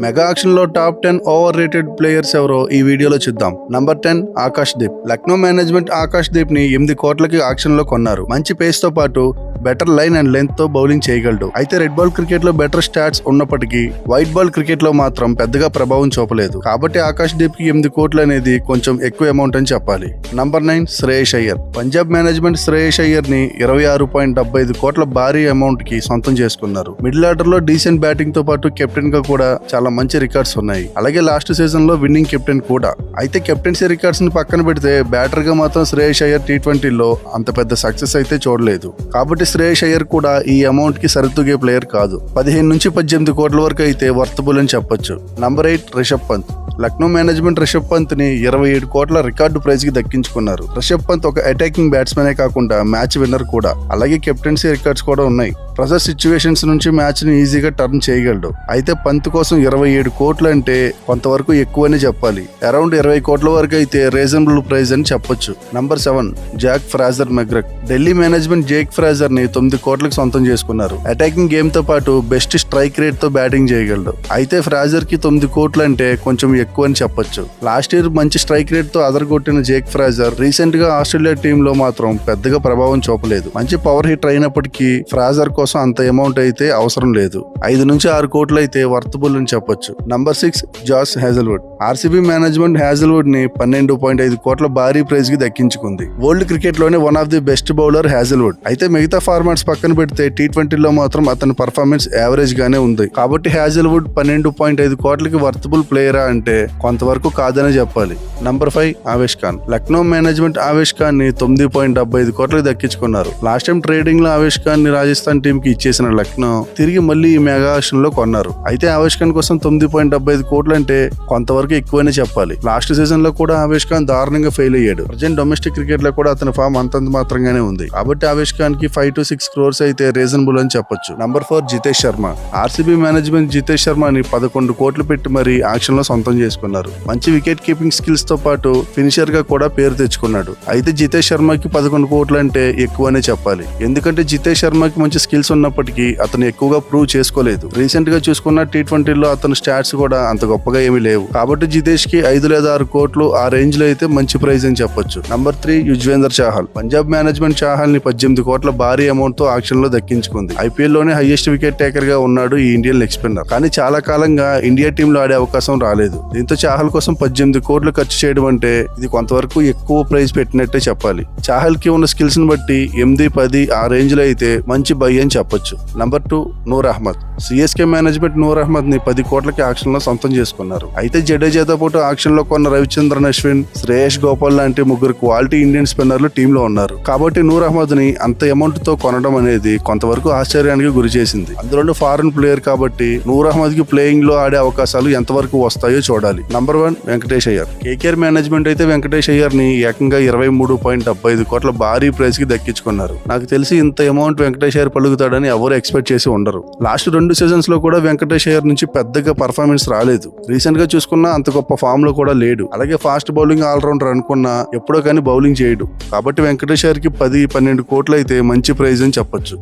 Mega యాక్షన్లో top ten overrated players ఎవరో ఈ వీడియోలో చూద్దాం. Number ten Akash Deep. Lucknow management Akash దీప్ని ఎనిమిది కోట్లకి ఆక్షన్లో కొన్నారు. మంచి పేస్తో పాటు బెటర్ లైన్ అండ్ లెంత్తో బౌలింగ్ చేయగలడు. అయితే రెడ్ బాల్ క్రికెట్లో బెటర్ స్టాట్స్ ఉన్నప్పటికీ వైట్ బాల్ క్రికెట్లో మాత్రం పెద్దగా ప్రభావం చూపలేదు. కాబట్టి ఆకాష్ దీప్కి ఎనిమిది కోట్లు అనేది కొంచెం ఎక్కువ అమౌంట్ అని చెప్పాలి. Number nine Shreyas Iyer. Punjab management Shreyas అయ్యర్ని ఇరవై ఆరు పాయింట్ డెబ్బై ఐదు కోట్ల భారీ అమౌంట్కి సొంతం చేసుకున్నారు. మిడిల్ ఆర్డర్లో డీసెంట్ బ్యాటింగ్తో పాటు కెప్టెన్గా కూడా చాలా మంచి రికార్డ్స్ ఉన్నాయి. అలాగే లాస్ట్ సీజన్లో విన్నింగ్ కెప్టెన్ కూడా. అయితే కెప్టెన్సీ రికార్డ్స్ని పక్కన పెడితే బ్యాటర్గా మాత్రం శ్రేయస్ అయ్యర్ టీ ట్వంటీలో అంత పెద్ద సక్సెస్ అయితే చూడలేదు. కాబట్టి శ్రేయస్ అయ్యర్ కూడా ఈ అమౌంట్కి సరితూగే ప్లేయర్ కాదు. పదిహేను నుంచి పద్దెనిమిది కోట్ల వరకు అయితే వర్తబుల్ అని చెప్పొచ్చు. Number eight Rishabh Pant. Lucknow management Rishabh పంత్ని ఇరవై ఏడు కోట్ల రికార్డు ప్రైజ్కి దక్కించుకున్నారు. రిషబ్ పంత్ ఒక అటాకింగ్ బ్యాట్స్మెనే కాకుండా మ్యాచ్ విన్నర్ కూడా. అలాగే కెప్టెన్సీ రికార్డ్స్ కూడా ఉన్నాయి. ప్రెజర్ సిచ్యువేషన్స్ నుంచి మ్యాచ్ని ఈజీగా టర్న్ చేయగలడు. అయితే పంత్ కోసం ఇరవై ఏడు కోట్లు అంటే కొంతవరకు ఎక్కువని చెప్పాలి. అరౌండ్ ఇరవై కోట్ల వరకు అయితే రీజనబుల్ ప్రైస్ అని చెప్పొచ్చు. Number seven Jake Fraser McGurk Delhi management Jake ఫ్రాజర్ని తొమ్మిది కోట్లకు సొంతం చేసుకున్నారు. అటాకింగ్ గేమ్తో పాటు బెస్ట్ స్ట్రైక్ రేట్తో బ్యాటింగ్ చేయగలడు. అయితే ఫ్రాజర్కి తొమ్మిది కోట్లు అంటే కొంచెం ఎక్కువ అని చెప్పొచ్చు. లాస్ట్ ఇయర్ మంచి స్ట్రైక్ రేట్తో అదరగొట్టిన జేక్ ఫ్రాజర్ రీసెంట్గా ఆస్ట్రేలియా టీమ్లో మాత్రం పెద్దగా ప్రభావం చూపలేదు. మంచి పవర్ హిట్ అయినప్పటికీ ఫ్రాజర్ కోసం అంత అమౌంట్ అయితే అవసరం లేదు. ఐదు నుంచి ఆరు కోట్లు అయితే వర్తబుల్ అని చెప్పొచ్చు. Number six Josh Hazlewood RCB management హ్యాజల్వుడ్ని పన్నెండు పాయింట్ ఐదు కోట్ల భారీ ప్రైజ్కి దక్కించుకుంది. World క్రికెట్లోనే one of the best bowler Hazlewood అయితే మిగతా ఫార్మాట్స్ పక్కన పెడితే టీ ట్వంటీలో మాత్రం అతని పర్ఫార్మెన్స్ యావరేజ్ గానే ఉంది. కాబట్టి హ్యాజల్వుడ్ పన్నెండు పాయింట్ ఐదు కోట్లకి వర్తబుల్ ప్లేయరా అంటే కొంతవరకు కాదనే చెప్పాలి. Number five Avesh Khan Lucknow management Avesh ఖాన్ని తొమ్మిది పాయింట్ డెబ్బై ఐదు కోట్లకు దక్కించుకున్నారు. లాస్ట్ టైం ట్రేడింగ్లో ఆవేష్ ఖాన్ని రాజస్థాన్ టీ కి ఇచ్చేసిన లక్నో తిరిగి మళ్ళీ ఈ మెగా ఆక్షన్లో కొన్నారు. అయితే ఆవేష్ ఖాన్ కోసం తొమ్మిది పాయింట్ డెబ్బై ఐదు కోట్లు అంటే కొంతవరకు ఎక్కువనే చెప్పాలి. లాస్ట్ సీజన్లో కూడా ఆవేష్ ఖాన్ దారుణంగా ఫెయిల్ అయ్యాడు. ప్రజెంట్ డొమెస్టిక్ క్రికెట్లో కూడా అతని ఫామ్ అంతంత మాత్రంగానే ఉంది. కాబట్టి ఆవేష్ ఖాన్కి ఫైవ్ టు సిక్స్ క్రోర్స్ అయితే రీజనబుల్ అని చెప్పొచ్చు. Number four Jitesh Sharma. RCB management Jitesh శర్మని పదకొండు కోట్లు పెట్టి మరీ ఆక్షన్లో సొంతం చేసుకున్నారు. మంచి వికెట్ కీపింగ్ స్కిల్స్తో పాటు ఫినిషర్గా కూడా పేరు తెచ్చుకున్నాడు. అయితే జితేష్ శర్మకి పదకొండు కోట్లు అంటే ఎక్కువనే చెప్పాలి. ఎందుకంటే జితేష్ శర్మకి మంచి స్కిల్స్ ఉన్నప్పటికీ అతను ఎక్కువగా ప్రూవ్ చేసుకోలేదు. రీసెంట్గా చూసుకున్న టీ ట్వంటీలో అతని స్టాట్స్ కూడా అంత గొప్పగా ఏమీ లేవు. కాబట్టి జితేష్కి ఐదు లేదా ఆరు కోట్లు ఆ రేంజ్లో అయితే మంచి ప్రైజ్ అని చెప్పొచ్చు. Number three Yuzvendra Chahal Punjab management చాహల్ని పద్దెనిమిది కోట్ల భారీ అమౌంట్తో ఆక్షన్లో దక్కించుకుంది ఐపీఎల్లోనే హైయెస్ట్ వికెట్ టేకర్గా ఉన్నాడు ఈ ఇండియన్ లెగ్ స్పిన్నర్ కానీ చాలా కాలంగా ఇండియా టీమ్లో ఆడే అవకాశం రాలేదు. దీంతో చాహల్ కోసం పద్దెనిమిది కోట్లు ఖర్చు చేయడం అంటే ఇది కొంతవరకు ఎక్కువ ప్రైజ్ పెట్టినట్టే చెప్పాలి. చాహల్కి ఉన్న స్కిల్స్ని బట్టి ఎనిమిది పది ఆ రేంజ్లో అయితే మంచి బయ్యం అని చెప్పొచ్చు. Number two Noor Ahmad. CSK management Noor అహ్మద్ని పది కోట్లకి ఆక్షన్లో సొంతం చేసుకున్నారు. అయితే జడేజాతో పాటు ఆక్షన్లో కొన్న రవిచంద్రన్ అశ్విన్ శ్రేయస్ గోపాల్ లాంటి ముగ్గురు క్వాలిటీ ఇండియన్ స్పిన్నర్లు టీమ్లో ఉన్నారు. కాబట్టి నూర్ అహ్మద్ని అంత అమౌంట్తో కొనడం అనేది కొంతవరకు ఆశ్చర్యానికి గురి చేసింది. అందులో ఫారెన్ ప్లేయర్ కాబట్టి నూర్ అహ్మద్కి ప్లేయింగ్లో ఆడే అవకాశాలు ఎంతవరకు వస్తాయో చూడాలి. Number one Venkatesh Iyer. KKR management అయితే వెంకటేష్ అయ్యర్ని ఏకంగా ఇరవై మూడు పాయింట్ డెబ్బై ఐదు కోట్ల భారీ ప్రైస్కి దక్కించుకున్నారు. నాకు తెలిసి ఇంత అమౌంట్ వెంకటేష్ అయ్యర్ పలుకుతాడని ఎవరు ఎక్స్పెక్ట్ చేసి ఉండరు. లాస్ట్ రెండు సీజన్స్లో కూడా వెంకటేష్ అయ్యర్ నుంచి పెద్దగా పర్ఫార్మెన్స్ రాలేదు. రీసెంట్గా చూసుకున్నా అంత గొప్ప ఫామ్లో కూడా లేడు. అలాగే ఫాస్ట్ బౌలింగ్ ఆల్రౌండర్ అనుకున్నా ఎప్పుడో కానీ బౌలింగ్ చేయడు. కాబట్టి వెంకటేష్ అయ్యర్కి పది పన్నెండు కోట్లు అయితే మంచి ప్రైజ్ అని చెప్పొచ్చు.